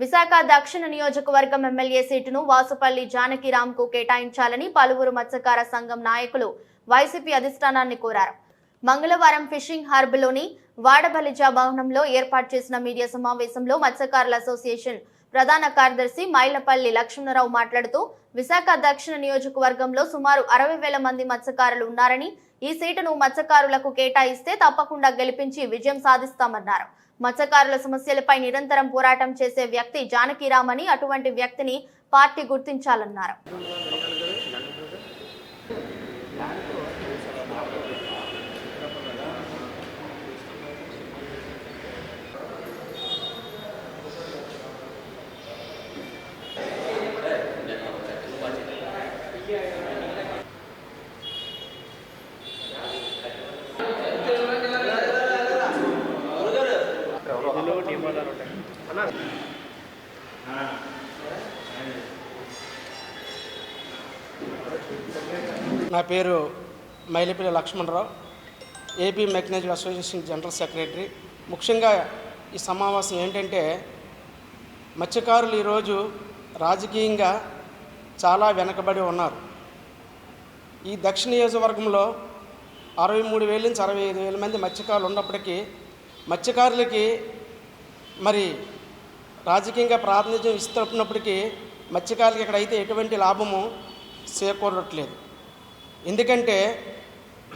విశాఖ దక్షిణ నియోజకవర్గం ఎమ్మెల్యే సీటును వాసుపల్లి జానకిరామ్కు కేటాయించాలని పలువురు మత్స్యకార సంఘం నాయకులు వైసీపీ అధిష్టానాన్ని కోరారు. మంగళవారం ఫిషింగ్ హార్బర్లోని వాడబలిజా భవనంలో ఏర్పాటు చేసిన మీడియా సమావేశంలో మత్స్యకారుల అసోసియేషన్ ప్రధాన కార్యదర్శి మైలపల్లి లక్ష్మణరావు మాట్లాడుతూ విశాఖ దక్షిణ నియోజకవర్గంలో సుమారు అరవై వేల మంది మత్స్యకారులు ఉన్నారని ఈ సీటును మత్స్యకారులకు కేటాయిస్తే తప్పకుండా గెలిపించి విజయం సాధిస్తామన్నారు. మత్స్యకారుల సమస్యలపై నిరంతరం పోరాటం చేసే వ్యక్తి జానకిరామ్ అటువంటి వ్యక్తిని పార్టీ గుర్తించాలన్నారు. నా పేరు Mailipalli Lakshmanarao. AP mechanised association general secretary. ముఖ్యంగా ఈ సమావేశం ఏంటంటే మత్స్యకారులు ఈరోజు రాజకీయంగా చాలా వెనకబడి ఉన్నారు. ఈ దక్షిణ నియోజకవర్గంలో అరవై మూడు వేల నుంచి అరవై ఐదు వేల మంది మత్స్యకారులు ఉన్నప్పటికీ మత్స్యకారులకి మరి రాజకీయంగా ప్రాతినిధ్యం ఇస్తున్నప్పటికీ మత్స్యకారులకి అయితే ఎటువంటి లాభము చేకూరట్లేదు. ఎందుకంటే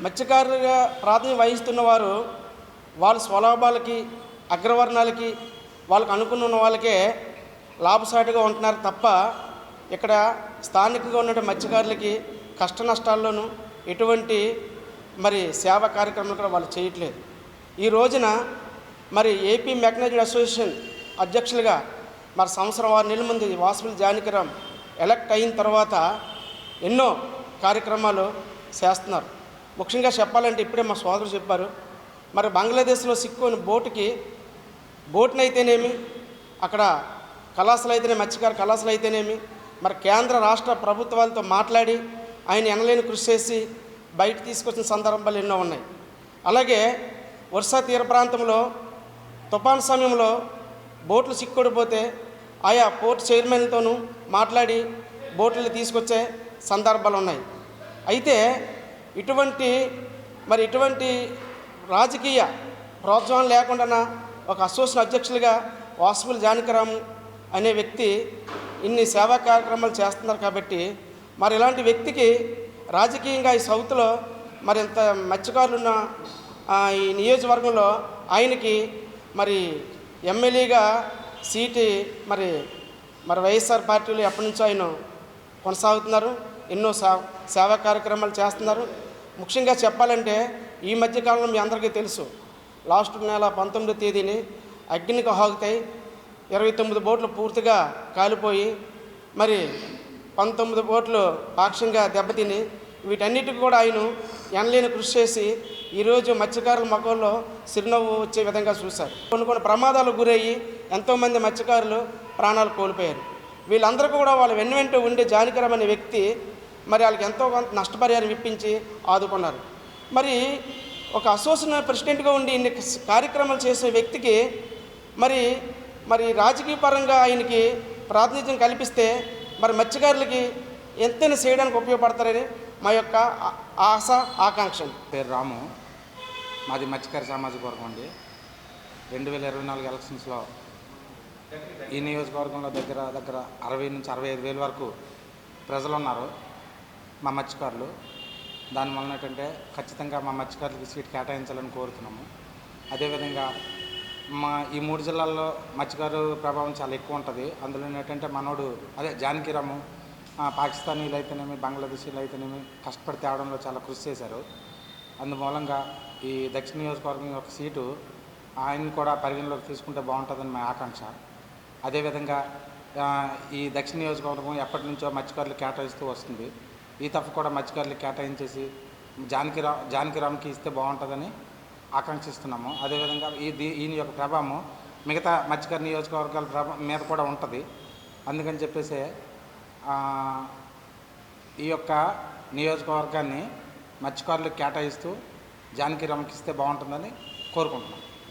మత్స్యకారులుగా ప్రాతినిధ్యం వహిస్తున్న వారు వాళ్ళ స్వలాభాలకి అగ్రవర్ణాలకి వాళ్ళకి అనుకున్న వాళ్ళకే లాభసాటిగా ఉంటున్నారు తప్ప ఇక్కడ స్థానికంగా ఉన్న మత్స్యకారులకి కష్ట నష్టాల్లోనూ ఎటువంటి మరి సేవా కార్యక్రమాలు కూడా వాళ్ళు చేయట్లేదు. ఈ రోజున మరి ఏపీ మెకనైజ్డ్ అసోసియేషన్ అధ్యక్షులుగా మరి సంవత్సరం ఆరు నెలల ముందు వాసుపల్లి జానకిరామ్ ఎలక్ట్ అయిన తర్వాత ఎన్నో కార్యక్రమాలు చేస్తున్నారు. ముఖ్యంగా చెప్పాలంటే ఇప్పుడే మా సోదరు చెప్పారు. మరి బంగ్లాదేశ్లో సిక్కుని బోటుకి బోట్ని అయితేనేమి అక్కడ కళాశాల అయితేనే మత్స్యకార కళాశాల అయితేనేమి మరి కేంద్ర రాష్ట్ర ప్రభుత్వాలతో మాట్లాడి ఆయన ఎనలేని కృషి చేసి బయట తీసుకొచ్చిన సందర్భాలు ఎన్నో ఉన్నాయి. అలాగే వర్ష తీర ప్రాంతంలో తుఫాన్ సమయంలో బోట్లు సిక్కుడిపోతే ఆయా పోర్ట్ చైర్మన్తోనూ మాట్లాడి బోట్లు తీసుకొచ్చే సందర్భాలు ఉన్నాయి అయితే ఇటువంటి మరి ఇటువంటి రాజకీయ ప్రోత్సాహం లేకుండా ఒక అసోసియేషన్ అధ్యక్షులుగా వాసుపుల్ జానకరామ్ అనే వ్యక్తి ఇన్ని సేవా కార్యక్రమాలు చేస్తున్నారు కాబట్టి మరి ఇలాంటి వ్యక్తికి రాజకీయంగా ఈ సౌత్లో మరి ఇంత మత్స్యకారులు ఉన్న ఈ నియోజకవర్గంలో ఆయనకి మరి ఎమ్మెల్యేగా సీటు మరి మరి వైఎస్ఆర్ పార్టీలో ఎప్పటి నుంచో ఆయన కొనసాగుతున్నారు. ఎన్నో సే సేవా కార్యక్రమాలు చేస్తున్నారు. ముఖ్యంగా చెప్పాలంటే ఈ మధ్యకాలంలో మీ అందరికీ తెలుసు లాస్ట్ నెల పంతొమ్మిదో తేదీని అగ్నికి హాగుతాయి ఇరవై తొమ్మిది బోట్లు పూర్తిగా కాలిపోయి మరి పంతొమ్మిది బోట్లు పాక్షంగా దెబ్బతిని వీటన్నిటికి కూడా ఆయన ఎనలేని కృషి చేసి ఈరోజు మత్స్యకారుల మొక్కల్లో చిరునవ్వు వచ్చే విధంగా చూశారు. కొన్ని కొన్ని ప్రమాదాలకు గురయ్యి ఎంతోమంది మత్స్యకారులు ప్రాణాలు కోల్పోయారు. వీళ్ళందరికీ కూడా వాళ్ళ వెన్ను వెంట ఉండే జానకరం అనే వ్యక్తి మరి వాళ్ళకి ఎంతో కొంత నష్టపరిహారం ఇప్పించి ఆదుకున్నారు. మరి ఒక అసోసియేషన్ ప్రెసిడెంట్గా ఉండి ఇన్ని కార్యక్రమాలు చేసే వ్యక్తికి మరి మరి రాజకీయ పరంగా ఆయనకి ప్రాతినిధ్యం కల్పిస్తే మరి మత్స్యకారులకి ఎంతైనా చేయడానికి ఉపయోగపడతారని మా యొక్క ఆశ ఆకాంక్ష పేరు రాము. మాది మత్స్యకార సామాజిక వర్గం అండి. రెండు వేల ఇరవై నాలుగు ఎలక్షన్స్లో ఈ నియోజకవర్గంలో దగ్గర దగ్గర అరవై నుంచి అరవై ఐదు వేల వరకు ప్రజలు ఉన్నారు మా మత్స్యకారులు. దానివల్ల ఏంటంటే ఖచ్చితంగా మా మత్స్యకారులకి సీట్ కేటాయించాలని కోరుతున్నాము. అదేవిధంగా మా ఈ మూడు జిల్లాల్లో మత్స్యకారు ప్రభావం చాలా ఎక్కువ ఉంటుంది. అందులో ఏంటంటే మనోడు అదే జానకిరాము పాకిస్తానీలు అయితేనేమి బంగ్లాదేశీలు అయితేనేమి కష్టపడి తేవడంలో చాలా కృషి చేశారు. అందుమూలంగా ఈ దక్షిణ నియోజకవర్గం యొక్క సీటు ఆయన్ని కూడా పరిగణలోకి తీసుకుంటే బాగుంటుందని మా ఆకాంక్ష. అదేవిధంగా ఈ దక్షిణ నియోజకవర్గం ఎప్పటి నుంచో మత్స్యకారులు కేటాయిస్తూ వస్తుంది. ఈ తప్ప కూడా మత్స్యకారులు కేటాయించేసి జానకిరా జానకిరామ్కి ఇస్తే బాగుంటుందని ఆకాంక్షిస్తున్నాము. అదేవిధంగా ఈ దీ- ఈయన యొక్క ప్రభావం మిగతా మత్స్యకార నియోజకవర్గాల ప్రభావం మీద కూడా ఉంటుంది. అందుకని చెప్పేసి ఈ యొక్క నియోజకవర్గాన్ని మత్స్యకారులకు కేటాయిస్తూ జానకి రమకిస్తే బాగుంటుందని కోరుకుంటున్నాను